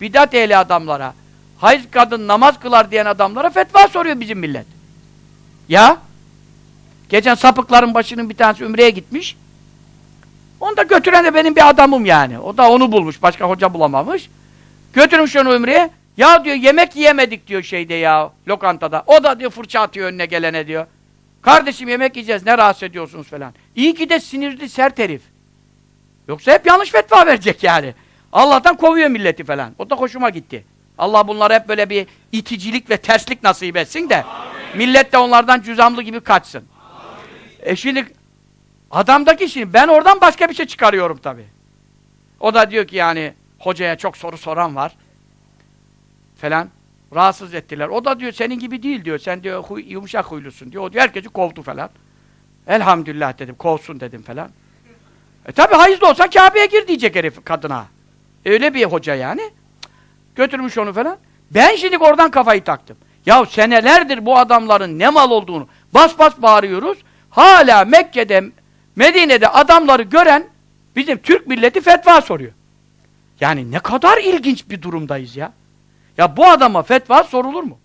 bidat ehli adamlara, hayız kadın namaz kılar diyen adamlara fetva soruyor bizim millet. Ya? Geçen sapıkların başının bir tanesi Ümre'ye gitmiş. Onu da götüren de benim bir adamım yani. O da onu bulmuş. Başka hoca bulamamış. Götürmüş onu Ümre'ye. Ya diyor yemek yiyemedik diyor şeyde ya lokantada. O da diyor fırça atıyor önüne gelene diyor. Kardeşim yemek yiyeceğiz ne rahatsız ediyorsunuz falan. İyi ki de sinirli sert herif. Yoksa hep yanlış fetva verecek yani. Allah'tan kovuyor milleti falan. O da hoşuma gitti. Allah bunlara hep böyle bir iticilik ve terslik nasip etsin de millet de onlardan cüzamlı gibi kaçsın. E şimdi adamdaki şimdi ben oradan başka bir şey çıkarıyorum tabi. O da diyor ki yani hocaya çok soru soran var falan. Rahatsız ettiler. O da diyor senin gibi değil diyor. Sen diyor huy, yumuşak huylusun diyor. O diyor herkesi kovdu falan. Elhamdülillah dedim. Kovsun dedim falan. E tabi hayızlı olsa Kabe'ye gir diyecek herif kadına. Öyle bir hoca yani. Götürmüş onu falan. Ben şimdi oradan kafayı taktım. Ya senelerdir bu adamların ne mal olduğunu bas bas bağırıyoruz. Hala Mekke'de, Medine'de adamları gören bizim Türk milleti fetva soruyor. Yani ne kadar ilginç bir durumdayız ya. Ya bu adama fetva sorulur mu?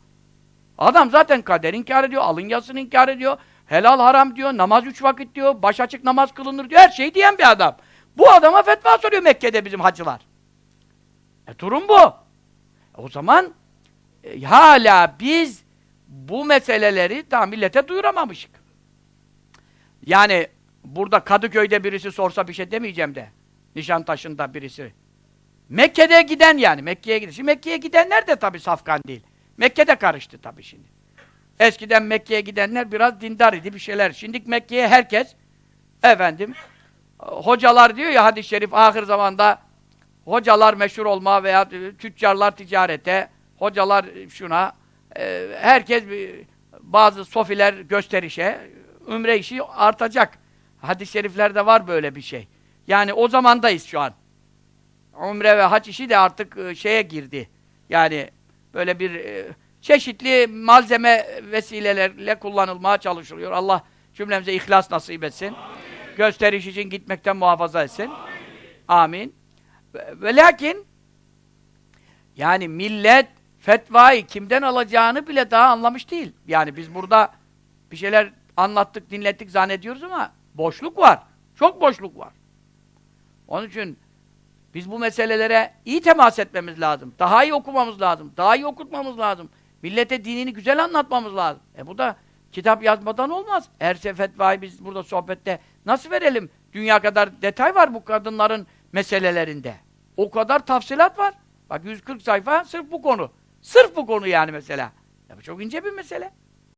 Adam zaten kader inkar ediyor, alın yazısını inkar ediyor, helal haram diyor, namaz üç vakit diyor, baş açık namaz kılınır diyor, her şeyi diyen bir adam. Bu adama fetva soruyor Mekke'de bizim hacılar. E durum bu. E, o zaman e, hala biz bu meseleleri daha millete duyuramamışık. Yani burada Kadıköy'de birisi sorsa bir şey demeyeceğim de. Nişantaşı'nda birisi. Mekke'de giden yani. Mekke'ye giden. Şimdi Mekke'ye gidenler de tabii safkan değil. Mekke'de karıştı tabii şimdi. Eskiden Mekke'ye gidenler biraz dindar idi bir şeyler. Şimdi Mekke'ye herkes efendim hocalar diyor ya hadis-i şerif ahir zamanda hocalar meşhur olma veya e, tüccarlar ticarete, hocalar şuna, e, herkes bir- bazı sofiler gösterişe, ümre işi artacak. Hadis-i şeriflerde var böyle bir şey. Yani o zamandayız şu an. Umre ve hac işi de artık e, şeye girdi. Yani böyle bir e, çeşitli malzeme vesilelerle kullanılmaya çalışılıyor. Allah cümlemize ihlas nasip etsin. Gösteriş için gitmekten muhafaza etsin. Amin. Ve, ve lakin yani millet fetvayı kimden alacağını bile daha anlamış değil. Yani biz burada bir şeyler anlattık, dinlettik zannediyoruz ama boşluk var. Çok boşluk var. Onun için biz bu meselelere iyi temas etmemiz lazım. Daha iyi okumamız lazım. Daha iyi okutmamız lazım. Millete dinini güzel anlatmamız lazım. E bu da kitap yazmadan olmaz. Her fetvayı biz burada sohbette nasıl verelim? Dünya kadar detay var bu kadınların meselelerinde. O kadar tafsilat var. Bak 140 sayfa sırf bu konu. Sırf bu konu yani mesela. Ya bu çok ince bir mesele.